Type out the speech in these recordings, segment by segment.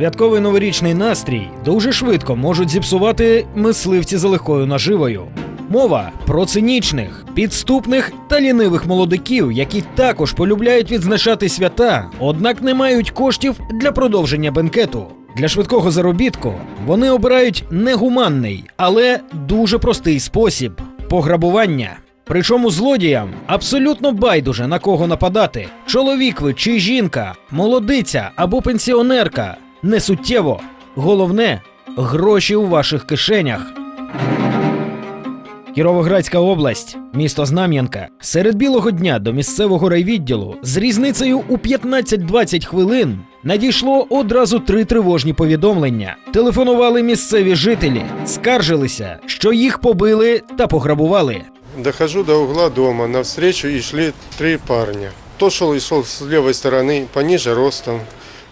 Святковий новорічний настрій дуже швидко можуть зіпсувати мисливці за легкою наживою. Мова про цинічних, підступних та лінивих молодиків, які також полюбляють відзначати свята, однак не мають коштів для продовження бенкету. Для швидкого заробітку вони обирають негуманний, але дуже простий спосіб пограбування. Причому злодіям абсолютно байдуже на кого нападати: чоловік ви чи жінка, молодиця або пенсіонерка. Не суттєво. Головне гроші у ваших кишенях. Кіровоградська область, місто Знам'янка. Серед білого дня до місцевого райвідділу з різницею у 15-20 хвилин надійшло одразу три тривожні повідомлення. Телефонували місцеві жителі, скаржилися, що їх побили та пограбували. Дохожу до угла дома, навстречу и шли три парня. Тот шел и шел с левой стороны, пониже ростом,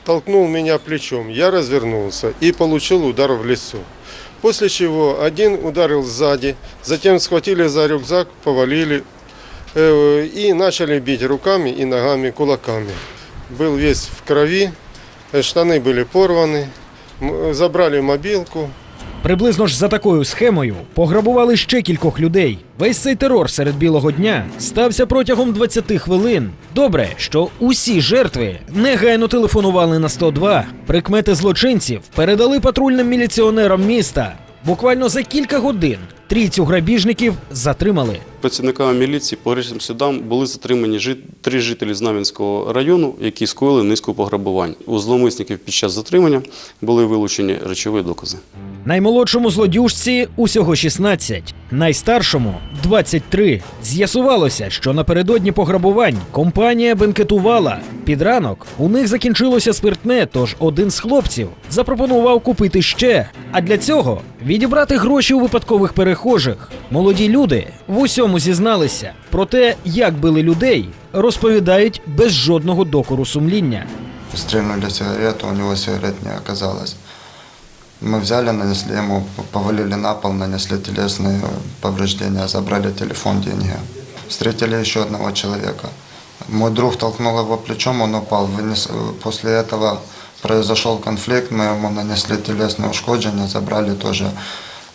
толкнул меня плечом. Я развернулся и получил удар в лицо. После чего один ударил сзади, затем схватили за рюкзак, повалили э, и начали бить руками и ногами, кулаками. Был весь в крови, э, штаны были порваны, м- забрали мобилку, Приблизно ж за такою схемою пограбували ще кількох людей. Весь цей терор серед білого дня стався протягом 20 хвилин. Добре, що усі жертви негайно телефонували на 102. Прикмети злочинців передали патрульним міліціонерам міста. Буквально за кілька годин трійцю грабіжників затримали. Працівниками міліції по річним судам були затримані три жителі Знам'янського району, які скоїли низку пограбувань. У зловмисників під час затримання були вилучені речові докази. Наймолодшому злодюжці усього 16, найстаршому 23. З'ясувалося, що напередодні пограбувань компанія бенкетувала. Під ранок у них закінчилося спиртне, тож один з хлопців запропонував купити ще. А для цього відібрати гроші у випадкових перехожих. Молоді люди в усьому зізналися. Про те, як били людей, розповідають без жодного докору сумління. Стрельнули сигарету, у него сигарет не оказалось. Мы взяли, нанесли ему, повалили на пол, нанесли телесные повреждения, забрали телефон, деньги. Встретили еще одного человека. Мой друг толкнул его плечом, он упал. Вынес- После этого произошел конфликт, мы ему нанесли телесные ушкоджения, забрали тоже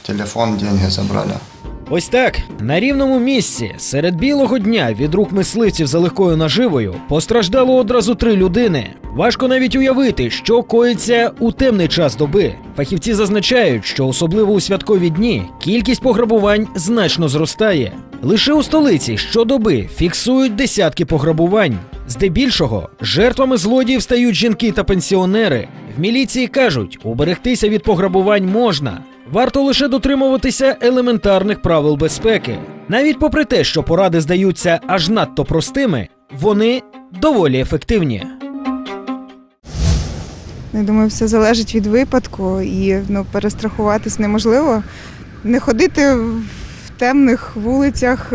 телефон, деньги забрали. Ось так на рівному місці серед білого дня від рук мисливців за легкою наживою постраждало одразу три людини. Важко навіть уявити, що коїться у темний час доби. Фахівці зазначають, що особливо у святкові дні кількість пограбувань значно зростає. Лише у столиці щодоби фіксують десятки пограбувань. Здебільшого жертвами злодіїв стають жінки та пенсіонери. В міліції кажуть, уберегтися від пограбувань можна. Варто лише дотримуватися елементарних правил безпеки. Навіть попри те, що поради здаються аж надто простими, вони доволі ефективні. Я думаю, все залежить від випадку і ну, перестрахуватись неможливо. Не ходити в темних вулицях,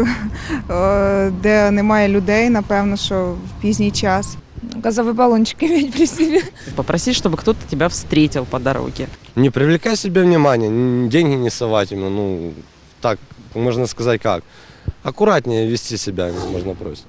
де немає людей, напевно, що в пізній час. газовый баллончик иметь при себе. Попросить, чтобы кто-то тебя встретил по дороге. Не привлекай себе внимание, деньги не совать ему, ну, так, можно сказать как. Аккуратнее вести себя, можно просить.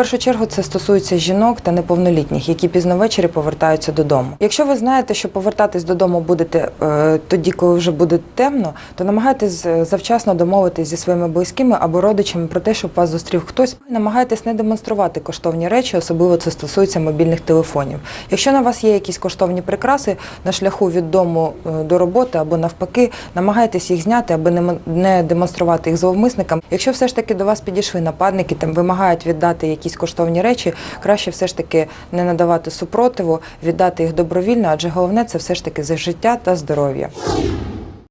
Першу чергу це стосується жінок та неповнолітніх, які пізно ввечері повертаються додому. Якщо ви знаєте, що повертатись додому будете е, тоді, коли вже буде темно, то намагайтесь е, завчасно домовитись зі своїми близькими або родичами про те, щоб вас зустрів хтось. Намагайтесь не демонструвати коштовні речі, особливо це стосується мобільних телефонів. Якщо на вас є якісь коштовні прикраси на шляху від дому е, до роботи або навпаки, намагайтесь їх зняти, аби не демонструвати їх зловмисникам. Якщо все ж таки до вас підійшли нападники, там вимагають віддати якісь коштовні речі, краще все ж таки не надавати супротиву, віддати їх добровільно, адже головне це все ж таки за життя та здоров'я.